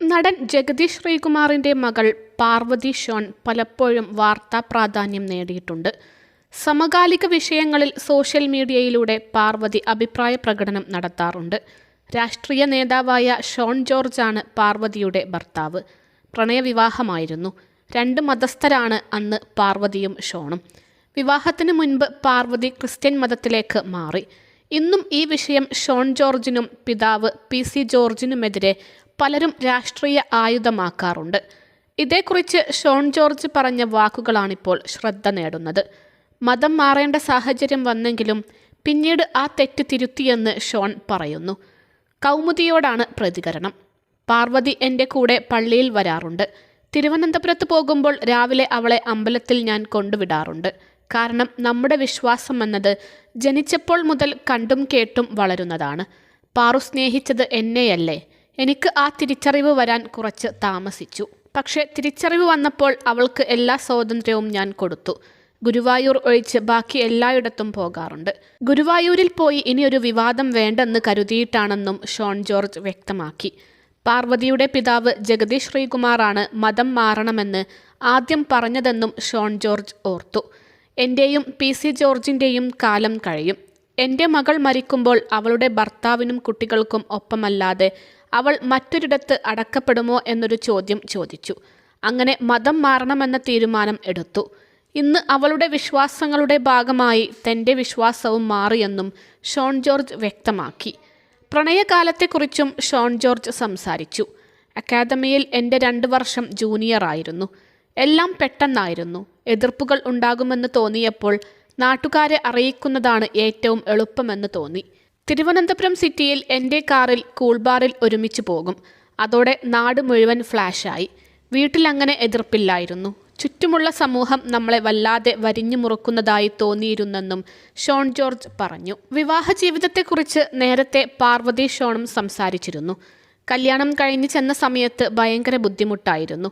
നടൻ ജഗദീഷ് ശ്രീകുമാറിന്റെ മകൾ പാർവതി ഷോൺ പലപ്പോഴും വാർത്താ പ്രാധാന്യം നേടിയിട്ടുണ്ട്. സമകാലിക വിഷയങ്ങളിൽ സോഷ്യൽ മീഡിയയിലൂടെ പാർവതി അഭിപ്രായ പ്രകടനം നടത്താറുണ്ട്. രാഷ്ട്രീയ നേതാവായ ഷോൺ ജോർജാണ് പാർവതിയുടെ ഭർത്താവ്. പ്രണയവിവാഹമായിരുന്നു. രണ്ട് മതസ്ഥരാണ് അന്ന് പാർവതിയും ഷോണും. വിവാഹത്തിന് മുൻപ് പാർവതി ക്രിസ്ത്യൻ മതത്തിലേക്ക് മാറി. ഇന്നും ഈ വിഷയം ഷോൺ ജോർജിനും പിതാവ് പി സി ജോർജിനുമെതിരെ പലരും രാഷ്ട്രീയ ആയുധമാക്കാറുണ്ട്. ഇതേക്കുറിച്ച് ഷോൺ ജോർജ് പറഞ്ഞ വാക്കുകളാണിപ്പോൾ ശ്രദ്ധ നേടുന്നത്. മതം മാറേണ്ട സാഹചര്യം വന്നെങ്കിലും പിന്നീട് ആ തെറ്റ് തിരുത്തിയെന്ന് ഷോൺ പറയുന്നു. കൗമുദിയോടാണ് പ്രതികരണം. പാർവതി എന്റെ കൂടെ പള്ളിയിൽ വരാറുണ്ട്. തിരുവനന്തപുരത്ത് പോകുമ്പോൾ രാവിലെ അവളെ അമ്പലത്തിൽ ഞാൻ കൊണ്ടുവിടാറുണ്ട്. കാരണം നമ്മുടെ വിശ്വാസം എന്നത് ജനിച്ചപ്പോൾ മുതൽ കണ്ടും കേട്ടും വളരുന്നതാണ്. പാറു സ്നേഹിച്ചത് എന്നെയല്ലേ? എനിക്ക് ആ തിരിച്ചറിവ് വരാൻ കുറച്ച് താമസിച്ചു. പക്ഷേ തിരിച്ചറിവ് വന്നപ്പോൾ അവൾക്ക് എല്ലാ സ്വാതന്ത്ര്യവും ഞാൻ കൊടുത്തു. ഗുരുവായൂർ ഒഴിച്ച് ബാക്കി എല്ലായിടത്തും പോകാറുണ്ട്. ഗുരുവായൂരിൽ പോയി ഇനി ഒരു വിവാദം വേണ്ടെന്ന് കരുതിയിട്ടാണെന്നും ഷോൺ ജോർജ് വ്യക്തമാക്കി. പാർവതിയുടെ പിതാവ് ജഗദീഷ് ശ്രീകുമാറാണ് മതം മാറണമെന്ന് ആദ്യം പറഞ്ഞതെന്നും ഷോൺ ജോർജ് ഓർത്തു. എന്റെയും പി സി ജോർജിന്റെയും കാലം കഴിയും. എന്റെ മകൾ മരിക്കുമ്പോൾ അവളുടെ ഭർത്താവിനും കുട്ടികൾക്കും ഒപ്പമല്ലാതെ അവൾ മറ്റൊരിടത്ത് അടക്കപ്പെടുമോ എന്നൊരു ചോദ്യം ചോദിച്ചു. അങ്ങനെ മതം മാറണമെന്ന തീരുമാനം എടുത്തു. ഇന്ന് അവളുടെ വിശ്വാസങ്ങളുടെ ഭാഗമായി തന്റെ വിശ്വാസവും മാറിയെന്നും ഷോൺ ജോർജ് വ്യക്തമാക്കി. പ്രണയകാലത്തെക്കുറിച്ചും ഷോൺ ജോർജ് സംസാരിച്ചു. അക്കാദമിയിൽ എന്റെ രണ്ട് വർഷം ജൂനിയറായിരുന്നു എല്ലാം പെട്ടെന്നായിരുന്നു. എതിർപ്പുകൾ ഉണ്ടാകുമെന്ന് തോന്നിയപ്പോൾ നാട്ടുകാരെ അറിയിക്കുന്നതാണ് ഏറ്റവും എളുപ്പമെന്ന് തോന്നി. തിരുവനന്തപുരം സിറ്റിയിൽ എന്റെ കാറിൽ കൂൾബാറിൽ ഒരുമിച്ച് പോകും. അതോടെ നാട് മുഴുവൻ ഫ്ലാഷായി. വീട്ടിലങ്ങനെ എതിർപ്പില്ലായിരുന്നു. ചുറ്റുമുള്ള സമൂഹം നമ്മളെ വല്ലാതെ വരിഞ്ഞു മുറുക്കുന്നതായി തോന്നിയിരുന്നെന്നും ഷോൺ ജോർജ് പറഞ്ഞു. വിവാഹ ജീവിതത്തെക്കുറിച്ച് നേരത്തെ പാർവതി ഷോണും സംസാരിച്ചിരുന്നു. കല്യാണം കഴിഞ്ഞ് ചെന്ന സമയത്ത് ഭയങ്കര ബുദ്ധിമുട്ടായിരുന്നു.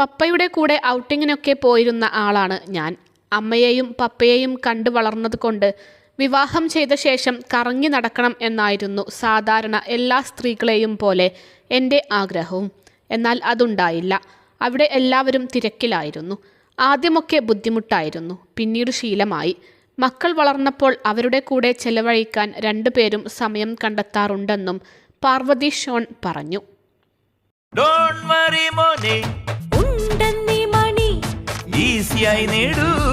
പപ്പയുടെ കൂടെ ഔട്ടിങ്ങിനൊക്കെ പോയിരുന്ന ആളാണ് ഞാൻ. അമ്മയെയും പപ്പയെയും കണ്ടു വളർന്നതുകൊണ്ട് വിവാഹം ചെയ്ത ശേഷം കറങ്ങി നടക്കണം എന്നായിരുന്നു സാധാരണ എല്ലാ സ്ത്രീകളെയും പോലെ എന്റെ ആഗ്രഹവും. എന്നാൽ അതുണ്ടായില്ല. അവിടെ എല്ലാവരും തിരക്കിലായിരുന്നു. ആദ്യമൊക്കെ ബുദ്ധിമുട്ടായിരുന്നു. പിന്നീട് ശീലമായി. മക്കൾ വളർന്നപ്പോൾ അവരുടെ കൂടെ ചെലവഴിക്കാൻ രണ്ടുപേരും സമയം കണ്ടെത്താറുണ്ടെന്നും പാർവതി ഷോൺ പറഞ്ഞു. ഉണ്ടെന്നീ മണി. ഈസിയായി നേടൂ.